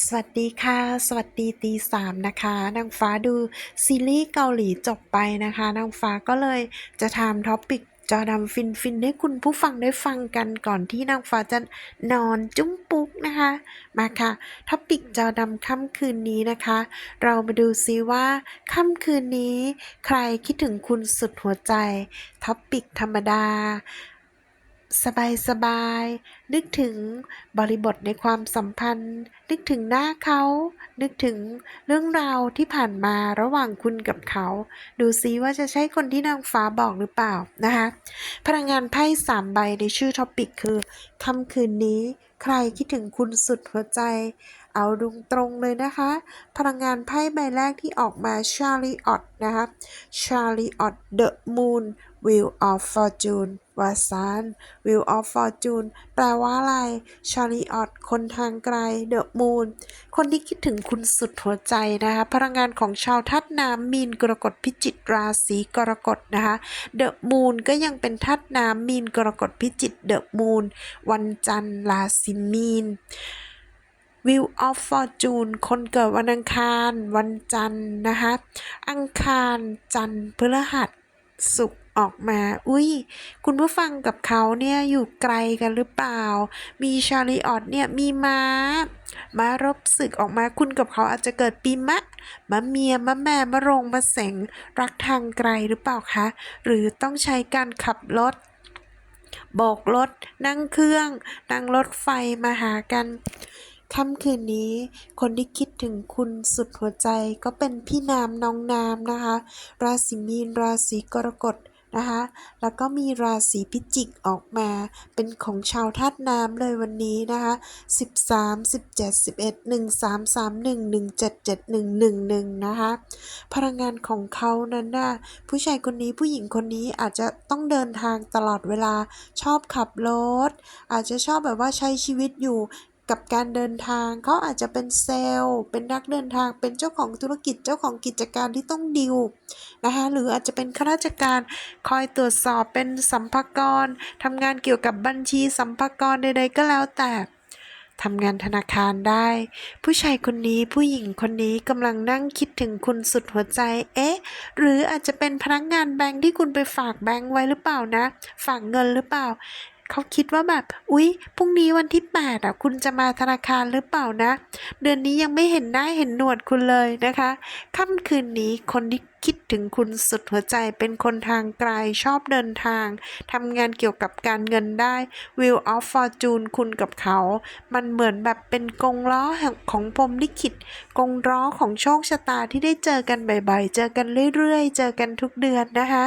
สวัสดีค่ะ สวัสดีตีสามนะคะนางฟ้าดูซีรีส์เกาหลีจบไปนะคะนางฟ้าก็เลยจะทำท็อปิกจอดำฟินฟินให้คุณผู้ฟังได้ฟังกันก่อนที่นางฟ้าจะนอนจุ้มปุ๊กนะคะ มาค่ะท็อปิกจอดำค่ำคืนนี้นะคะ เรามาดูซิว่าค่ำคืนนี้ ใครคิดถึงคุณสุดหัวใจท็อปิกธรรมดา สบายสบายๆนึกถึงบริบทในความสัมพันธ์ นึกถึงหน้าเขา นึกถึงเรื่องราวที่ผ่านมาระหว่างคุณกับเขา ดูซิว่าจะใช่คนที่นางฟ้าบอกหรือเปล่านะคะ พลังงานไพ่สามใบในชื่อท็อปิกคือค่ำคืนนี้ ใครคิดถึงคุณสุดหัวใจ เอาดุงตรงเลยนะคะ พลังงานไพ่ใบแรกที่ออกมา Chariot นะคะ Chariot The Moon Wheel of Fortune วาซาน Wheel of Fortune แปลว่าอะไร Chariot คนทางไกล The Moon คนที่คิดถึงคุณสุดหัวใจนะคะ พลังงานของชาวธาตุน้ำมีนกรกฎพิจิกราศีกรกฎนะคะ The Moon ก็ยังเป็นธาตุน้ำมีนกรกฎพิจิก The Moon วันจันทร์ราศีมีน Wheel of Fortune คนเกิดวันอังคาร วันจันทร์นะคะอังคารจันทร์พฤหัสศุกร์ออกมา อุ้ย คุณผู้ฟังกับเขาเนี่ยอยู่ไกลกันหรือเปล่า มีชาริออตเนี่ยมีม้า ม้ารบศึกออกมาคุณกับเขาอาจจะเกิดปีมะ มะเมีย มะแม่ มะรงมะเสง รักทางไกลหรือเปล่าคะ หรือต้องใช้การขับรถโบกรถ นั่งเครื่อง นั่งรถไฟมาหากัน ค่ำคืนนี้ คนที่คิดถึงคุณสุดหัวใจก็เป็นพี่น้ำน้องน้ำนะคะ ราศีมีน ราศีกรกฎนะคะ แล้วก็มีราศีพิจิกออกมา เป็นของชาวธาตุน้ำเลยวันนี้นะคะ 13 17 11 1 3 3 1 1 7 7 1 1 1 นะคะ พลังงานของเขานั้นนะผู้ชายคนนี้ผู้หญิงคนนี้อาจจะต้องเดินทางตลอดเวลา ชอบขับรถ อาจจะชอบแบบว่าใช้ชีวิตอยู่ กับการเดินทาง เขาอาจจะเป็นเซลล์ เป็นนักเดินทาง เป็นเจ้าของธุรกิจ เจ้าของกิจการที่ต้องดิวนะคะ หรืออาจจะเป็นข้าราชการคอยตรวจสอบเป็นสัมภากรทำงานเกี่ยวกับบัญชีสัมภากรใดๆก็แล้วแต่ทำงานธนาคารได้ ผู้ชายคนนี้ผู้หญิงคนนี้กำลังนั่งคิดถึงคุณสุดหัวใจ เอ๊ะ หรืออาจจะเป็นพนักงานแบงค์ที่คุณไปฝากแบงค์ไว้หรือเปล่านะ ฝากเงินหรือเปล่า เขาคิดว่าแบบ อุ๊ย พรุ่งนี้วันที่8อะ คุณจะมาธนาคารหรือเปล่านะ เดือนนี้ยังไม่เห็นหน้าเห็นหนวดคุณเลยนะคะ ค่ำคืนนี้คนที่คิดถึงคุณสุดหัวใจเป็นคนทางไกลชอบเดินทางทำงานเกี่ยวกับการเงินได้ Wheel of Fortune คุณกับเขา มันเหมือนแบบเป็นกงล้อของพรมลิขิตกงล้อของโชคชะตาที่ได้เจอกันบ่อยๆ เจอกันเรื่อยๆ เจอกันทุกเดือนนะคะ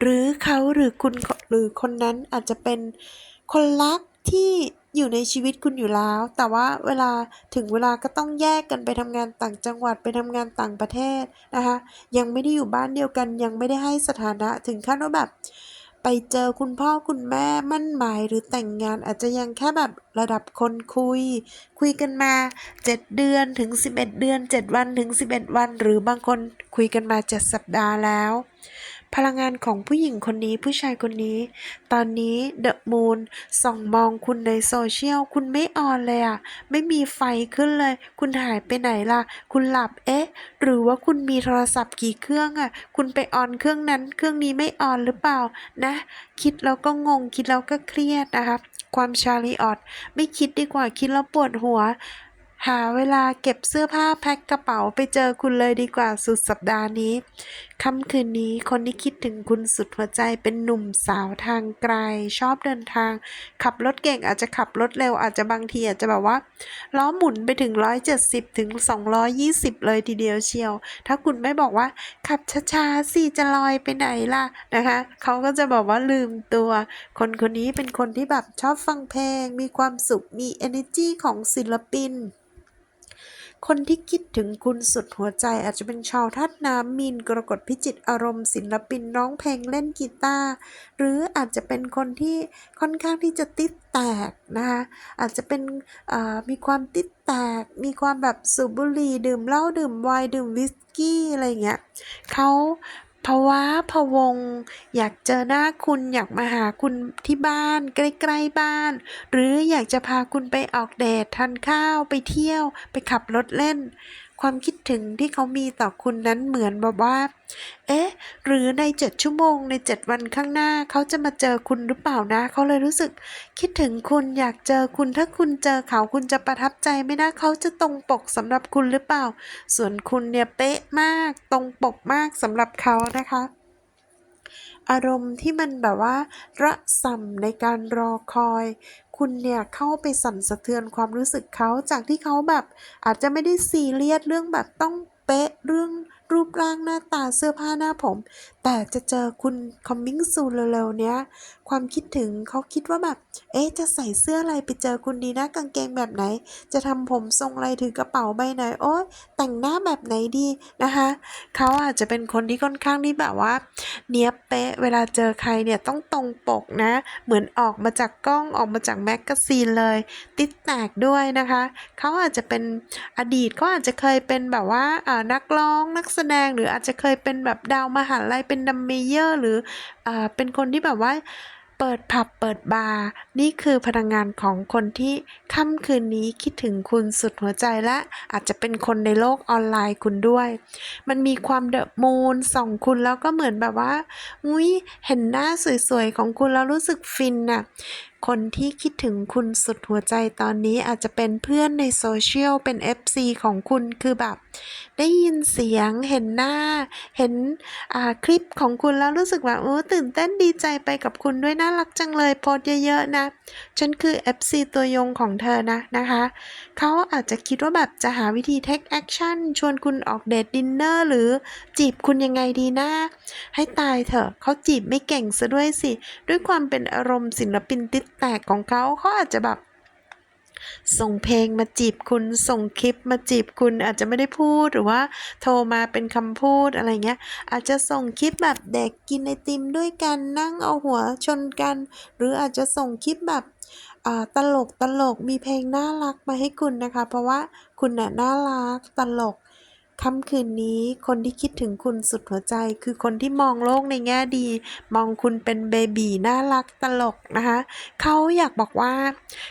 หรือเขาหรือคุณหรือคนนั้นอาจจะเป็นคนรักที่อยู่ในชีวิตคุณอยู่แล้ว แต่ว่าเวลาถึงเวลาก็ต้องแยกกันไปทำงานต่างจังหวัดไปทำงานต่างประเทศนะคะ ยังไม่ได้อยู่บ้านเดียวกัน ยังไม่ได้ให้สถานะถึงขั้นว่าแบบ ไปเจอคุณพ่อคุณแม่มั่นหมายหรือแต่งงานอาจจะยังแค่แบบระดับคนคุย คุยกันมา 7 เดือนถึง 11 เดือน 7 วันถึง 11 วัน หรือบางคนคุยกันมา 7 สัปดาห์แล้ว พลังงานของผู้หญิงคนนี้ผู้ชายคนนี้ ตอนนี้เดอะมูนส่องมองคุณในโซเชียล คุณไม่ออนเลยอะไม่มีไฟขึ้นเลย คุณหายไปไหนล่ะ คุณหลับเอ๊ะ หรือว่าคุณมีโทรศัพท์กี่เครื่องอะคุณไปออนเครื่องนั้น เครื่องนี้ไม่ออนหรือเปล่านะ คิดแล้วก็งงคิดแล้วก็เครียดนะคะความชาลีออดไม่คิดดีกว่าคิดแล้วปวดหัวหาเวลาเก็บเสื้อผ้าแพ็คกระเป๋าไปเจอคุณเลยดีกว่าสุดสัปดาห์นี้ ค่ำคืนนี้คนที่คิดถึงคุณสุดหัวใจเป็นหนุ่มสาวทางไกล ชอบเดินทาง ขับรถเก่งอาจจะขับรถเร็วอาจจะบางทีอาจจะแบบว่าล้อหมุนไปถึง 170 ถึง 220 เลยทีเดียวเชียว ถ้าคุณไม่บอกว่า ขับช้าๆสิจะลอยไปไหนล่ะนะคะเขาก็จะบอกว่าลืมตัว คนคนนี้เป็นคนที่แบบชอบฟังเพลง มีความสุขมี energy ของศิลปิน คนที่คิดถึงคุณสุดหัวใจอาจจะเป็นชาวธาตุน้ำมีนกรกฎพิจิตอารมณ์ศิลปินร้องเพลงเล่นกีตาร์หรืออาจจะเป็นคนที่ค่อนข้างที่จะติดแตกนะคะอาจจะเป็นมีความติดแตก มีความแบบสูบบุหรี่ดื่มเหล้าดื่มไวน์ดื่มวิสกี้อะไรเงี้ยเขา ภาวะพะวง อยากเจอหน้าคุณอยากมาหาคุณที่บ้าน ใกล้ๆบ้าน หรืออยากจะพาคุณไปออกเดททานข้าวไปเที่ยว ไปขับรถเล่น ความคิดถึงที่เขามีต่อคุณนั้นเหมือนแบบว่า เอ๊ะ หรือในเจ็ดชั่วโมงในเจ็ดวันข้างหน้าเขาจะมาเจอคุณหรือเปล่านะ เขาเลยรู้สึก คิดถึงคุณอยากเจอคุณถ้าคุณเจอเขาคุณจะประทับใจไหมนะเขาจะตรงปกสำหรับคุณหรือเปล่า ส่วนคุณเนี่ยเป๊ะมากตรงปกมากสำหรับเขานะคะอารมณ์ที่มันแบบว่า ระส่ำในการรอคอย คุณเนี่ยเข้าไปสั่นสะเทือนความรู้สึกเขาจากที่เขาแบบ อาจจะไม่ได้ซีเรียสเรื่องแบบต้องเป๊ะเรื่องรูปร่างหน้าตาเสื้อผ้าหน้าผม แต่จะเจอคุณ coming soon เร็วๆเนี้ย ความคิดถึงเขาคิดว่าแบบ เอ๊ะ จะใส่เสื้ออะไรไปเจอคุณดีนะ กางเกงแบบไหน จะทำผมทรงอะไรถือกระเป๋าใบไหน โอ๊ยแต่งหน้าแบบไหนดีนะคะ เขาอาจจะเป็นคนที่ค่อนข้างที่แบบว่า เนี้ยเป๊ะ เวลาเจอใครเนี่ยต้องตรงปกนะ เหมือนออกมาจากกล้องออกมาจากแมกกาซีนเลย ติดแตกด้วยนะคะ เขาอาจจะเป็นอดีตเขาอาจจะเคยเป็นแบบว่าอ่านักร้องนักแสดงหรืออาจจะเคยเป็นแบบดาวมหาลัยเป็นดัมเมเยอร์หรืออเป็นคนที่แบบว่าเปิดผับเปิดบาร์นี่คือพลังงานของคนที่ค่ำคืนนี้คิดถึงคุณสุดหัวใจและอาจจะเป็นคนในโลกออนไลน์คุณด้วย มันมีความเดอะมูนส่องคุณแล้วก็เหมือนแบบว่าอุ้ยเห็นหน้าสวยๆของคุณแล้วรู้สึกฟินน่ะคนที่คิดถึงคุณสุดหัวใจตอนนี้อาจจะเป็นเพื่อนในโซเชียลเป็น FC ของคุณคือแบบ ได้ยินเสียงเห็นหน้า เห็นคลิปของคุณแล้วรู้สึกว่าโอ้ตื่นเต้นดีใจไปกับคุณด้วยน่ารักจังเลยโพสเยอะๆนะ ฉันคือ FC ตัวยงของเธอนะนะคะเขาอาจจะคิดว่าแบบจะหาวิธี take action ชวนคุณออกเดทดินเนอร์หรือจีบคุณยังไงดีนะให้ตายเถอะเขาจีบไม่เก่งซะด้วยสิ ด้วยความเป็นอารมณ์ศิลปินติด แตกของเขาเขาอาจจะแบบส่งเพลงมาจีบคุณส่งคลิปมาจีบคุณอาจจะไม่ได้พูดหรือว่า โทรมาเป็นคำพูดอะไรเงี้ย อาจจะส่งคลิปแบบเด็กกินไอติมด้วยกันนั่งเอาหัวชนกัน หรืออาจจะส่งคลิปแบบตลกตลกมีเพลงน่ารักมาให้คุณนะคะ เพราะว่าคุณน่ะน่ารักตลก ค่ำคืนนี้คนที่คิดถึงคุณสุดหัวใจ คือคนที่มองโลกในแง่ดี มองคุณเป็นเบบีน่ารักตลกนะคะเขาอยากบอกว่า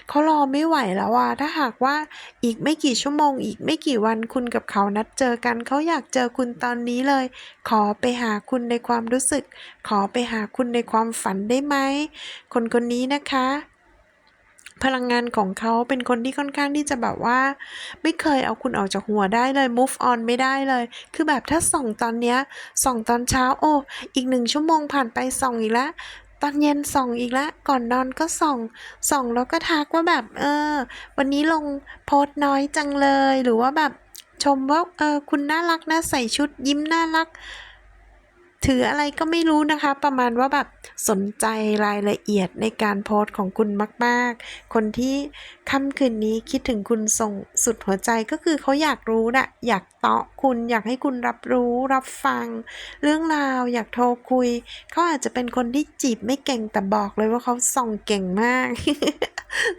เขารอไม่ไหวแล้วอะถ้าหากว่าอีกไม่กี่ชั่วโมง อีกไม่กี่วันคุณกับเขานัดเจอกันเขาอยากเจอคุณตอนนี้เลย ขอไปหาคุณในความรู้สึก ขอไปหาคุณในความฝันได้ไหมคนคนนี้นะคะ พลังงานของเขาเป็นคนที่ค่อนข้างที่จะแบบว่า ไม่เคยเอาคุณออกจากหัวได้เลย move on ไม่ได้เลย คือแบบถ้าส่องตอนเนี้ยส่องตอนเช้าโอ้อีกหนึ่งชั่วโมงผ่านไปส่องอีกแล้วตอนเย็นส่องอีกแล้วก่อนนอนก็ส่องส่องแล้วก็ทักว่าแบบเออ วันนี้ลงโพสต์น้อยจังเลยหรือว่าแบบชมว่าเออคุณน่ารักนะใส่ชุดยิ้มน่ารัก ถืออะไรก็ไม่รู้นะคะ ประมาณว่าแบบสนใจรายละเอียดในการโพสต์ของคุณมาก ๆ คนที่ค่ำคืนนี้คิดถึงคุณส่งสุดหัวใจก็คือเขาอยากรู้นะอยากเตาะคุณอยากให้คุณรับรู้รับฟัง เรื่องราวอยากโทรคุย เขาอาจจะเป็นคนที่จีบไม่เก่งแต่บอกเลยว่าเขาส่องเก่งมาก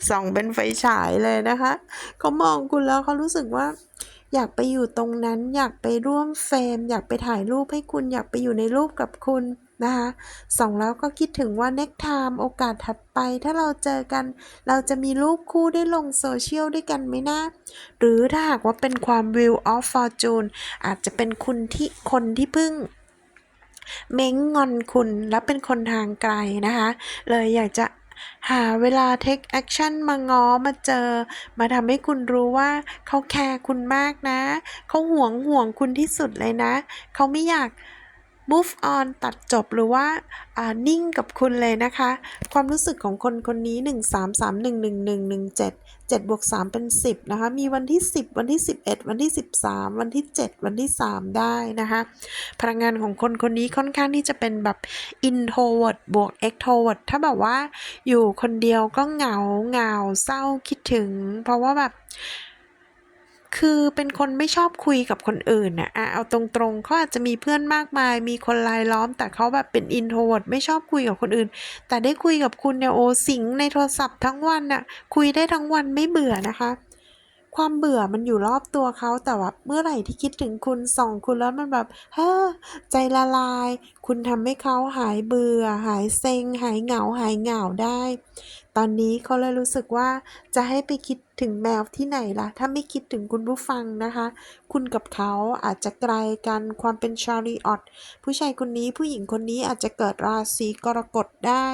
ส่องเป็นไฟฉายเลยนะคะเขามองคุณแล้วเขารู้สึกว่า อยากไปอยู่ตรงนั้น อยากไปร่วมเฟรม อยากไปถ่ายรูปให้คุณ อยากไปอยู่ในรูปกับคุณนะคะสองแล้วก็คิดถึงว่า next time โอกาสถัดไป ถ้าเราเจอกัน เราจะมีรูปคู่ได้ลงโซเชียลด้วยกันไหมนะ หรือถ้าหากว่าเป็นความ Wheel of Fortune อาจจะเป็นคุณที่คนที่เพิ่งเม้งงอนคุณและเป็นคนทางไกลนะคะ เลยอยากจะ หาเวลาเทคแอคชั่นมาง้อมาเจอ มาทำให้คุณรู้ว่าเขาแคร์คุณมากนะ เขาห่วงห่วงคุณที่สุดเลยนะ เขาไม่อยาก move on ตัดจบหรือว่านิ่งกับคุณเลยนะคะ ความรู้สึกของคนคนนี้ 1 3 3 1 1 1 1 7 7บวก3เป็น 10นะคะ มีวันที่ 10 วันที่ 11 วันที่ 13 วันที่ 7 วันที่ 3 ได้นะคะ พลังงานของคนคนนี้ค่อนข้างที่จะเป็นแบบ introvert บวก extrovert ถ้าแบบว่าอยู่คนเดียวก็เหงาเหงาเศร้าคิดถึง เพราะว่าแบบ คือเป็นคนไม่ชอบคุยกับคนอื่นนะอะเอาตรงๆเขาอาจจะมีเพื่อนมากมาย มีคนรายล้อม แต่เขาแบบเป็น introvert ไม่ชอบคุยกับคนอื่น แต่ได้คุยกับคุณเนี่ยโอสิงในโทรศัพท์ทั้งวันน่ะ คุยได้ทั้งวันไม่เบื่อนะคะ ความเบื่อมันอยู่รอบตัวเขาแต่ว่าเมื่อไหร่ที่คิดถึงคุณส่องคุณแล้วมันแบบเฮ้อใจละลาย คุณทำให้เขาหายเบื่อ หายเซ็ง หายเหงาหายเหงาได้ตอนนี้เขาเลยรู้สึกว่าจะให้ไปคิดถึงแมวที่ไหนล่ะ ถ้าไม่คิดถึงคุณผู้ฟังนะคะ คุณกับเขาอาจจะไกลกันความเป็นชาลีออตผู้ชายคนนี้ผู้หญิงคนนี้อาจจะเกิดราศีกรกฎได้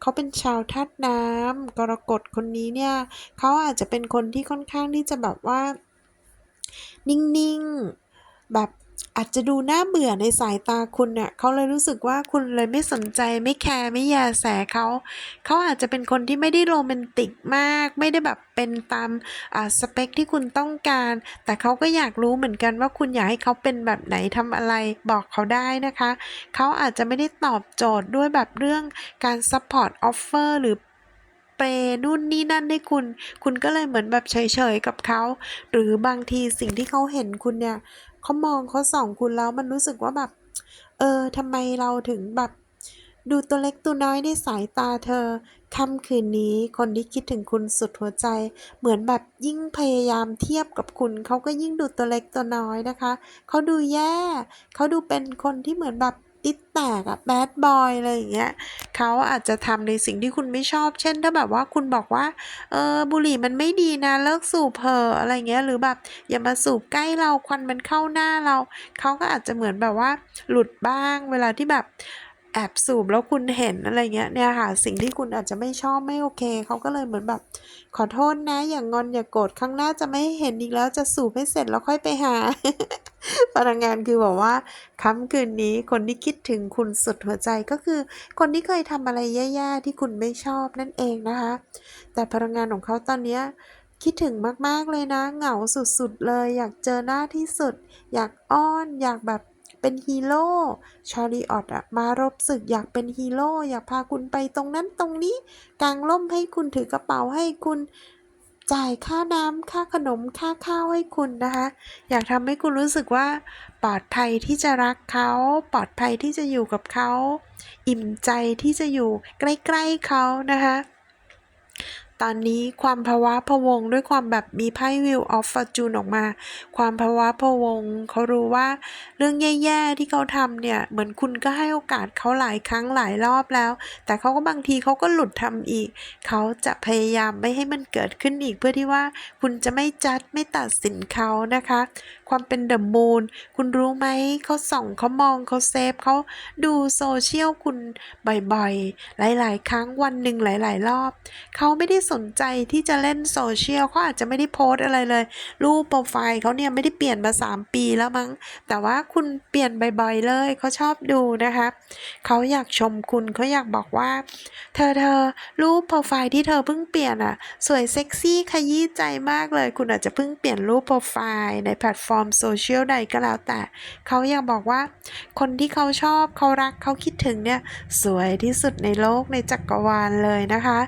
เขาเป็นชาวธาตุน้ำกรกฎคนนี้เนี่ยเขาอาจจะเป็นคนที่ค่อนข้างที่จะแบบว่า นิ่งๆแบบ อาจจะดูน่าเบื่อในสายตาคุณเนี่ยเขาเลยรู้สึกว่าคุณเลยไม่สนใจไม่แคร์ไม่แยแสเขาเขาอาจจะเป็นคนที่ไม่ได้โรแมนติกมาก ไม่ได้แบบเป็นตามอ่าสเปคที่คุณต้องการ แต่เขาก็อยากรู้เหมือนกันว่าคุณอยากให้เขาเป็นแบบไหนทำอะไรบอกเขาได้นะคะ เขาอาจจะไม่ได้ตอบโจทย์ด้วยแบบเรื่องการ support offer หรือเปย์นู่นนี่นั่นให้คุณ คุณก็เลยเหมือนแบบเฉยๆกับเขา หรือบางทีสิ่งที่เขาเห็นคุณเนี่ย เขามองเขาส่องคุณแล้วมันรู้สึกว่าแบบ เออทำไมเราถึงแบบ ดูตัวเล็กตัวน้อยในสายตาเธอค่ำคืนนี้คนที่คิดถึงคุณสุดหัวใจ เหมือนแบบยิ่งพยายามเทียบกับคุณ เขาก็ยิ่งดูตัวเล็กตัวน้อยนะคะ เขาดูแย่ เขาดูเป็นคนที่เหมือนแบบ ติดแตกอะแบดบอยอะไรอย่างเงี้ยเขาอาจจะทำในสิ่งที่คุณไม่ชอบ เช่น ถ้าแบบว่าคุณบอกว่า เออบุหรี่มันไม่ดีนะเลิกสูบเถอะอะไรเงี้ย หรือแบบอย่ามาสูบใกล้เราควันมันเข้าหน้าเรา เขาก็อาจจะเหมือนแบบว่าหลุดบ้าง เวลาที่แบบ แอบสูบแล้วคุณเห็นอะไรเงี้ยเนี่ยค่ะสิ่งที่คุณอาจจะไม่ชอบไม่โอเคเขาก็เลยเหมือนแบบ ขอโทษนะ อย่างงอนอย่ากโกรธครั้งหน้าจะไม่เห็นอีกแล้วจะสูบให้เสร็จแล้วค่อยไปหาพลังงานคือบอกว่าค่ำคืนนี้คนที่คิดถึงคุณสุดหัวใจก็คือ คนที่เคยทำอะไรแย่ๆที่คุณไม่ชอบนั่นเองนะคะ แต่พลังงานของเขาตอนเนี้ยคิดถึงมากๆเลยนะ เหงาสุดๆเลย อยากเจอหน้าที่สุด อยากอ้อนอยากแบบ เป็นฮีโร่ชาลีออตอะมารบศึกอยากเป็นฮีโร่อยากพาคุณไปตรงนั้นตรงนี้กางร่มให้คุณถือกระเป๋าให้คุณจ่ายค่าน้ำค่าขนมค่าข้าวให้คุณนะคะ อยากทำให้คุณรู้สึกว่า ปลอดภัยที่จะรักเขา ปลอดภัยที่จะอยู่กับเขา อิ่มใจที่จะอยู่ใกล้ ๆเขานะคะ ตอนนี้ความภาวะพวงด้วยความแบบมีไพ่วิวออฟฟอร์จูนออกมา ความภาวะพวงเขารู้ว่าเรื่องแย่ๆที่เขาทำเนี่ย เหมือนคุณก็ให้โอกาสเขาหลายครั้งหลายรอบแล้ว แต่เขาก็บางทีเขาก็หลุดทำอีก เขาจะพยายามไม่ให้มันเกิดขึ้นอีกเพื่อที่ว่าคุณจะไม่จัดไม่ตัดสินเขานะคะ ความเป็นเดอะมูนคุณรู้ไหมเขาส่องเขามองเขาเซฟเขาดูโซเชียลคุณบ่อยๆ หลายๆ ครั้งวันหนึ่งหลาย ๆ รอบ เขาไม่ได้สนใจที่จะเล่นโซเชียลเขาอาจจะไม่ได้โพสอะไรเลย รูปโปรไฟล์เขาเนี่ยไม่ได้เปลี่ยนมา 3 ปีแล้วมั้ง แต่ว่าคุณเปลี่ยนบ่อยๆเลยเขาชอบดูนะคะเขาอยากชมคุณเขาอยากบอกว่า เธอเธอรูปโปรไฟล์ที่เธอเพิ่งเปลี่ยนอะ สวยเซ็กซี่ขยี้ใจมากเลย คุณอาจจะเพิ่งเปลี่ยนรูปโปรไฟล์ในแพลตฟอร์มโซเชียลใดก็แล้วแต่เขาอยากบอกว่า คนที่เขาชอบเขารักเขาคิดถึงเนี่ยสวยที่สุดในโลกในจักรวาลเลยนะคะ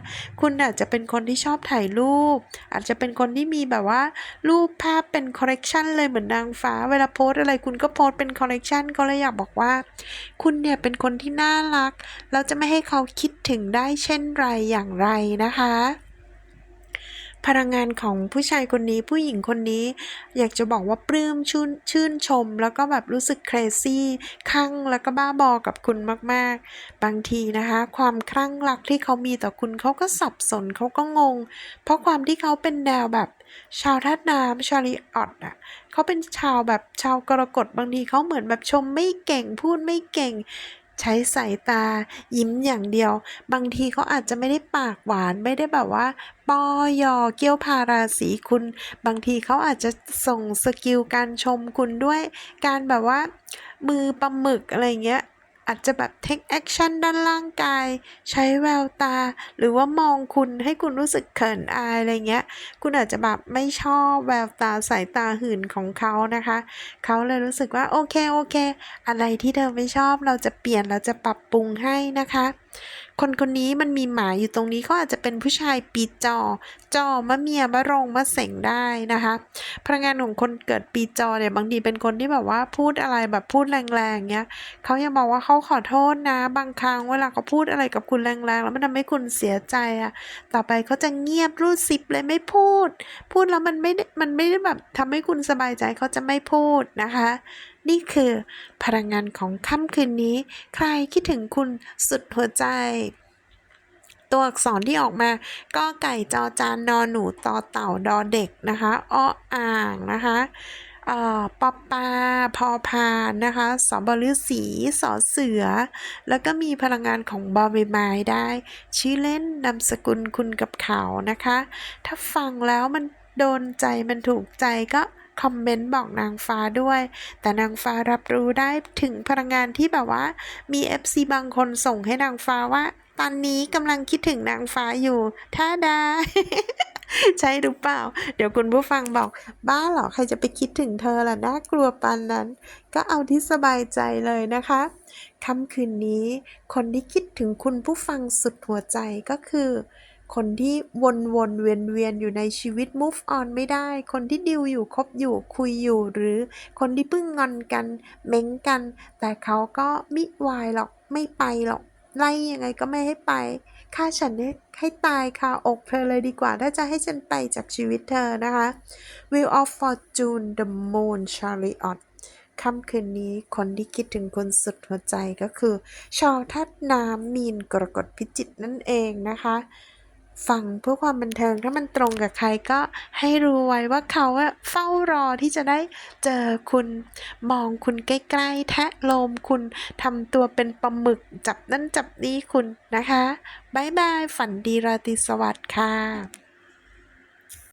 คุณอาจจะเป็นคนที่ชอบถ่ายรูป อาจจะเป็นคนที่มีแบบว่า รูปภาพเป็นคอลเลกชันเลยเหมือนนางฟ้า เวลาโพสอะไรคุณก็โพสเป็นคอลเลกชันก็เลยอยากบอกว่า คุณเนี่ยเป็นคนที่น่ารัก เราจะไม่ให้เขาคิดถึงได้เช่นไรอย่างไรนะคะ พลังงานของผู้ชายคนนี้ผู้หญิงคนนี้ อยากจะบอกว่าปลื้มชื่นชื่นชม แล้วก็แบบรู้สึกเครซี่คลั่งแล้วก็บ้าบอกับคุณมากๆ บางทีนะคะ ความคลั่งรักที่เขามีต่อคุณเขาก็สับสนเขาก็งง เพราะความที่เขาเป็นแนวแบบชาวธาตุน้ำชาลีออตอะเขาเป็นชาวแบบชาวกรกฎบางทีเขาเหมือนแบบชมไม่เก่งพูดไม่เก่ง ใช้สายตายิ้มอย่างเดียว บางทีเขาอาจจะไม่ได้ปากหวานไม่ได้แบบว่าปอยอเกี้ยวพาราสีคุณ บางทีเขาอาจจะส่งสกิลการชมคุณด้วย การแบบว่ามือปลาหมึกอะไรเงี้ย อาจจะแบบเทคแอคชั่นด้านร่างกาย ใช้แววตา หรือว่ามองคุณให้คุณรู้สึกเขินอายอะไรเงี้ย คุณอาจจะแบบไม่ชอบแววตาสายตาหื่นของเขานะคะ เขาเลยรู้สึกว่าโอเคโอเค อะไรที่เธอไม่ชอบเราจะเปลี่ยนเราจะปรับปรุงให้นะคะ คนคนนี้มันมีหมายอยู่ตรงนี้เขาอาจจะเป็นผู้ชายปีจอ จอมะเมียมะรงมะเสงได้นะคะพลังงานของคนเกิดปีจอเนี่ยบางทีเป็นคนที่แบบว่าพูดอะไรแบบพูดแรงๆเงี้ยเขายังบอกว่าเขาขอโทษนะ บางครั้งเวลาเขาพูดอะไรกับคุณแรงๆ แล้วมันทำให้คุณเสียใจอะต่อไปเขาจะเงียบรูดซิปเลยไม่พูด พูดแล้วมันไม่ได้มันไม่ได้แบบทำให้คุณสบายใจเขาจะไม่พูดนะคะ นี่คือพลังงานของค่ำคืนนี้ ใครคิดถึงคุณสุดหัวใจ ตัวอักษรที่ออกมาก็ไก่จอจานนอหนูต่อเต่าดอเด็กนะคะอ้ออ่างนะคะอ่อปอปลาพอพานนะคะสอบฤษีสอเสือ แล้วก็มีพลังงานของบอใบไม้ได้ ชื่อเล่นนามสกุลคุณกับเขานะคะ ถ้าฟังแล้วมันโดนใจมันถูกใจก็ คอมเมนต์บอกนางฟ้าด้วย แต่นางฟ้ารับรู้ได้ถึงพลังงานที่แบบว่า มี FC บางคนส่งให้นางฟ้าว่า ตอนนี้กำลังคิดถึงนางฟ้าอยู่ถ้าได้ใช่หรือเปล่า เดี๋ยวคุณผู้ฟังบอก บ้าเหรอ ใครจะไปคิดถึงเธอล่ะ น่ากลัวปานนั้น ก็เอาที่สบายใจเลยนะคะค่ำคืนนี้ คนที่คิดถึงคุณผู้ฟังสุดหัวใจก็คือ คนที่วนวนเวียนเวียนๆอยู่ในชีวิต move on ไม่ได้ คนที่ดิวอยู่คบอยู่คุยอยู่ หรือคนที่เพิ่งงอนกันเม้งกัน แต่เขาก็มิวายหรอกไม่ไปหรอกไล่ยังไงก็ไม่ให้ไปฆ่าฉันให้ตายคาอกเธอเลยดีกว่า ถ้าจะให้ฉันไปจากชีวิตเธอนะคะ Wheel of Fortune The Moon Chariot ค่ำคืนนี้คนที่คิดถึงคนสุดหัวใจก็คือ ชาวทัดน้ำมีนกรกฎพิจิตรนั่นเองนะคะ ฟังเพื่อความบันเทิงถ้ามันตรงกับใครก็ให้รู้ไว้ว่าเขาเฝ้ารอที่จะได้เจอคุณมองคุณใกล้ๆแทะโลมคุณทำตัวเป็นปลาหมึกจับนั่นจับนี่คุณนะคะบ๊ายบายฝันดีราตรีสวัสดิ์ค่ะ